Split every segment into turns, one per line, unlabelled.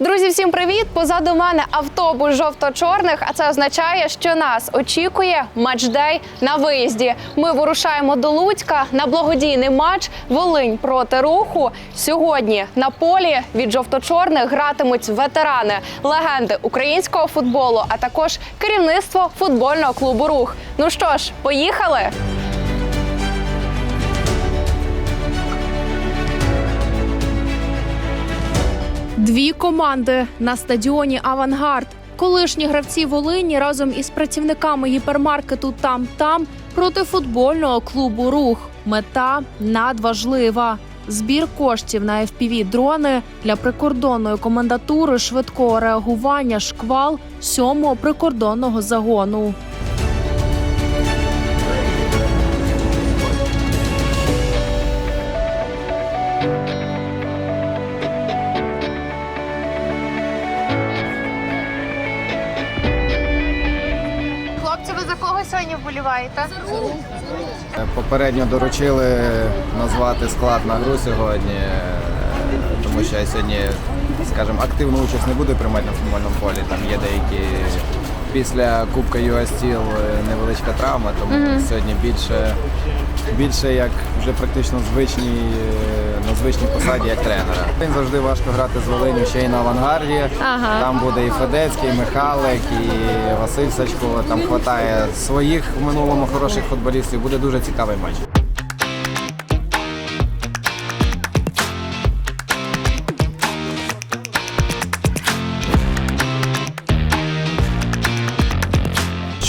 Друзі, всім привіт! Позаду мене автобус жовто-чорних. А це означає, що нас очікує матчдей на виїзді. Ми вирушаємо до Луцька на благодійний матч Волинь проти руху. Сьогодні на полі від жовто-чорних гратимуть ветерани, легенди українського футболу, а також керівництво футбольного клубу Рух. Ну що ж, поїхали! Дві команди на стадіоні Авангард. Колишні гравці Волині разом із працівниками гіпермаркету Там Там проти футбольного клубу Рух. Мета надважлива. Збір коштів на fpv дрони для прикордонної комендатури швидкого реагування шквал сьомого прикордонного загону. Вболіваєте?
Попередньо доручили назвати склад на гру сьогодні, тому що я сьогодні, скажімо, активну участь не буду приймати на футбольному полі. Там є деякі після Кубка US Steel невеличка травма, тому сьогодні більше, більше як вже практично звичній, е, на звичній посаді як тренера. Він завжди важко грати з Волиню ще й на авангарді.
Ага.
Там буде і Федецький, і Михалик, і Василь Сачко. Там хватає своїх в минулому хороших футболістів. Буде дуже цікавий матч.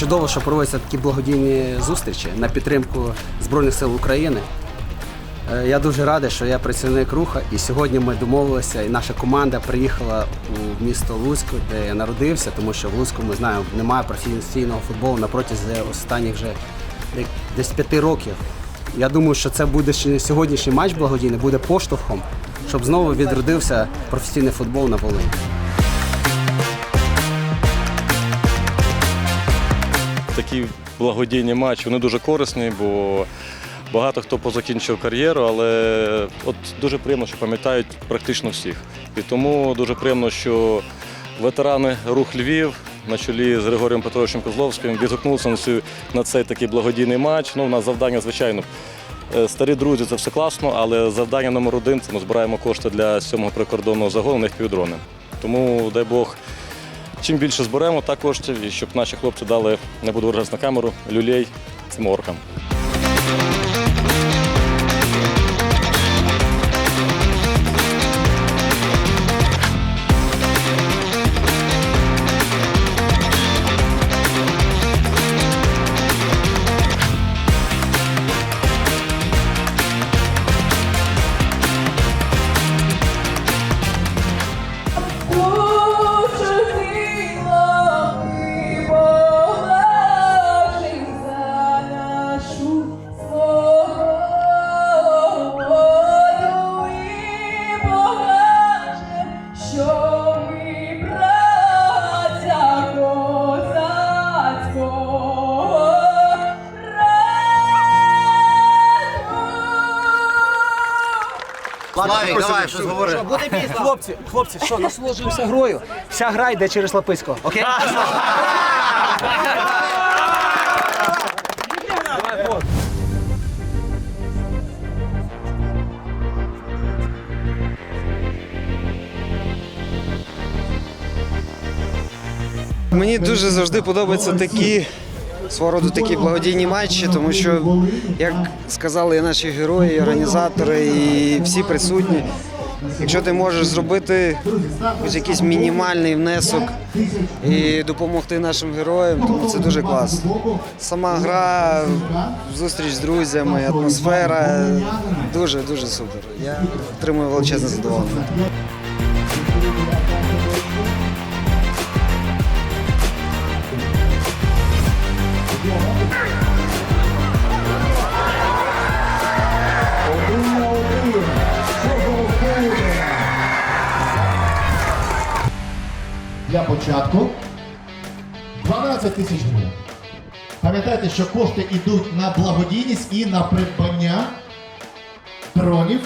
Чудово, що проводяться такі благодійні зустрічі на підтримку Збройних сил України. Е, Я дуже радий, що я працівник руха, і сьогодні ми домовилися, і наша команда приїхала у місто Луцьк, де я народився, тому що в Луцьку ми знаємо, немає професійного футболу на протязі останніх вже десь п'яти років. Я думаю, що це буде сьогоднішній матч благодійний, буде поштовхом, щоб знову відродився професійний футбол на Волині.
Такі благодійні матчі, вони дуже корисні, бо багато хто позакінчив кар'єру, але от дуже приємно, що пам'ятають практично всіх. І тому дуже приємно, що ветерани рух Львів на чолі з Григорієм Петровичем Козловським відгукнулися на, цю, на цей такий благодійний матч. Ну, у нас завдання, звичайно. е, Старі друзі, це все класно, але завдання номер один це ми збираємо кошти для сьомого прикордонного загону на півдрони. Тому, дай Бог, Чим більше зберемо так коштів, і щоб наші хлопці дали, не буду виражатися на камеру, люлей цим оркам.
Славік, давай, щось говори. Хлопці, хлопці, що, насолоджуємося грою. Вся гра йде через Лаписько, окей?
Мені дуже завжди подобаються такі свого роду такі благодійні матчі, тому що, як сказали і наші герої, і організатори, і всі присутні, якщо ти можеш зробити хоч якийсь мінімальний внесок і допомогти нашим героям, то це дуже класно. Сама гра, зустріч з друзями, атмосфера дуже дуже супер. Я отримую величезне задоволення.
Для початку 12 тисяч гривень. Пам'ятайте, що кошти йдуть на благодійність і на придбання дронів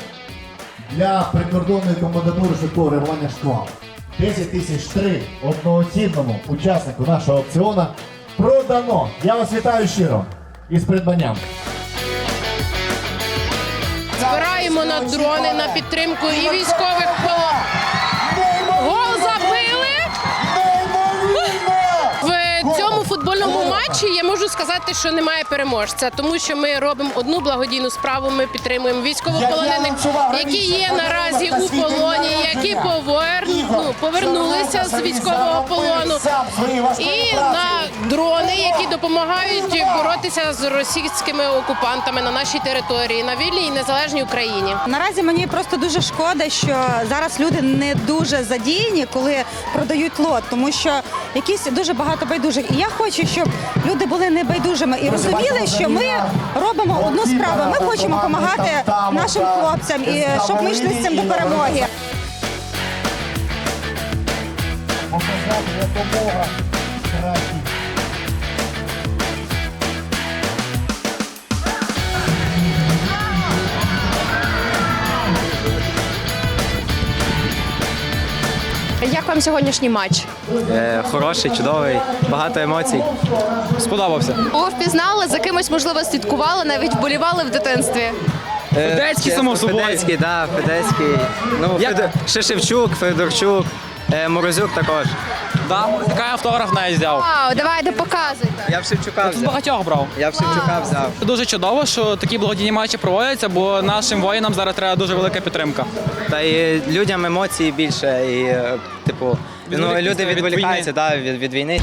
для прикордонної комендатури швидкого реагування шквал. 10 тисяч три одноцінному учаснику нашого аукціону продано. Я вас вітаю щиро із придбанням.
Збираємо на дрони на підтримку і військових футбольному я можу сказати, що немає переможця, тому що ми робимо одну благодійну справу. Ми підтримуємо військовополонених, які є наразі у полоні, які поверну, ну, повернулися з військового полону. І на дрони, які допомагають боротися з російськими окупантами на нашій території, на вільній і незалежній Україні.
Наразі мені просто дуже шкода, що зараз люди не дуже задіяні, коли продають лот, тому що якісь дуже багато байдужих. І я хочу, щоб люди були не байдужими і розуміли, що ми робимо одну справу. Ми хочемо допомагати нашим хлопцям і щоб ми йшли з цим до перемоги.
Показати допомога
вам сьогоднішній матч?
Е, хороший, чудовий, багато емоцій. Сподобався.
Кого впізнали, за кимось можливо слідкували, навіть вболівали в дитинстві.
Федецький, само собою. Федецький, так, Федецький. Ну, Федор... ще Шевчук, Федорчук, е, Морозюк також.
Да, така автограф навіть взяв.
Вау, давайте показуйте.
Я в Шевчука взяв.
Багатьох брав.
Я в Шевчука взяв.
Дуже чудово, що такі благодійні матчі проводяться, бо нашим воїнам зараз треба дуже велика підтримка.
Та і людям емоцій більше, і, е, типу, ну,
Відволіктися
люди
від
відволікаються
війни.
да, від, від війни.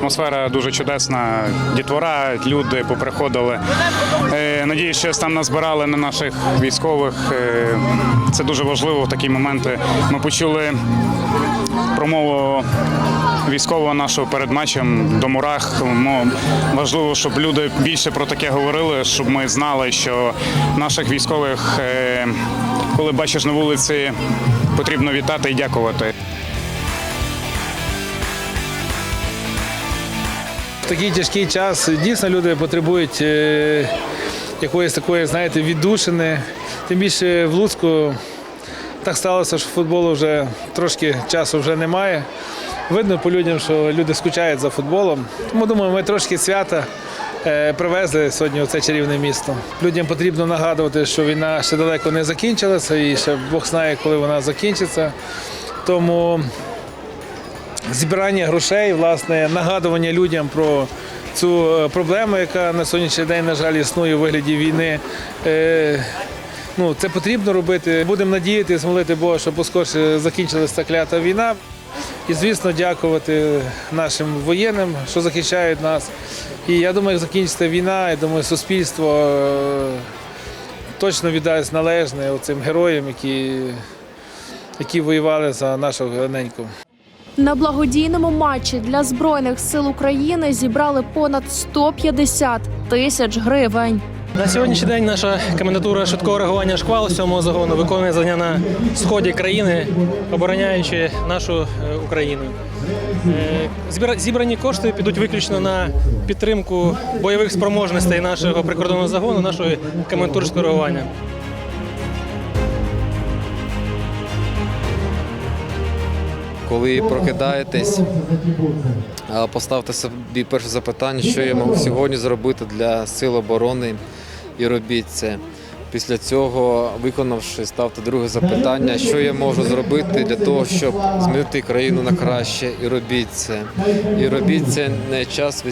Атмосфера дуже чудесна. Дітвора, люди поприходили. Е, Надіюсь, що там назбирали на наших військових. Е, Це дуже важливо в такі моменти. Ми почули промову військового нашого перед матчем до мурах. Ну, важливо, щоб люди більше про таке говорили, щоб ми знали, що наших військових, е, коли бачиш на вулиці, потрібно вітати і дякувати.
Такий тяжкий час дійсно люди потребують е, якоїсь такої, знаєте, віддушини. Тим більше в Луцьку так сталося, що футболу вже трошки часу вже немає. Видно по людям, що люди скучають за футболом. Тому думаю, ми трошки свята е, привезли сьогодні в це чарівне місто. Людям потрібно нагадувати, що війна ще далеко не закінчилася, і ще Бог знає, коли вона закінчиться. Тому зібрання грошей, власне, нагадування людям про цю е, проблему, яка на сьогоднішній день, на жаль, існує у вигляді війни. Е, Ну, це потрібно робити. Будемо надіятися, молити Бога, щоб поскорше закінчилася ця клята війна. І, звісно, дякувати нашим воєнним, що захищають нас. І я думаю, як закінчиться війна, я думаю, суспільство е, точно віддасть належне цим героям, які, які воювали за нашу неньку.
На благодійному матчі для збройних сил України зібрали понад 150 тисяч гривень.
На сьогоднішній день наша комендатура швидкого реагування шквал сьомого загону виконує завдання на сході країни, обороняючи нашу е, Україну. Е, Зібрані кошти підуть виключно на підтримку бойових спроможностей нашого прикордонного загону, нашої комендатури швидкого
Коли прокидаєтесь, поставте собі перше запитання, що я можу сьогодні зробити для сил оборони, і робіть це. Після цього, виконавши, ставте друге запитання, що я можу зробити для того, щоб змінити країну на краще, і робіть це. І робіть це не час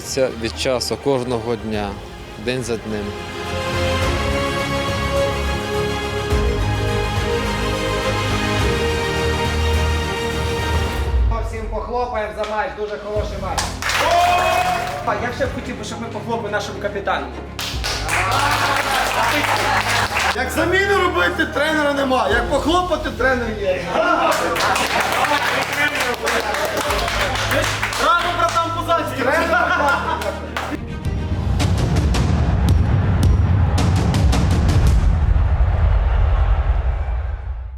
від, часу, кожного дня, день за днем.
похлопаємо за матч, дуже хороший матч. Я ще б хотів би, щоб ми похлопали нашому капітану.
Як заміну робити, тренера нема. Як похлопати, тренер є. Братан Пузацький! Тренер!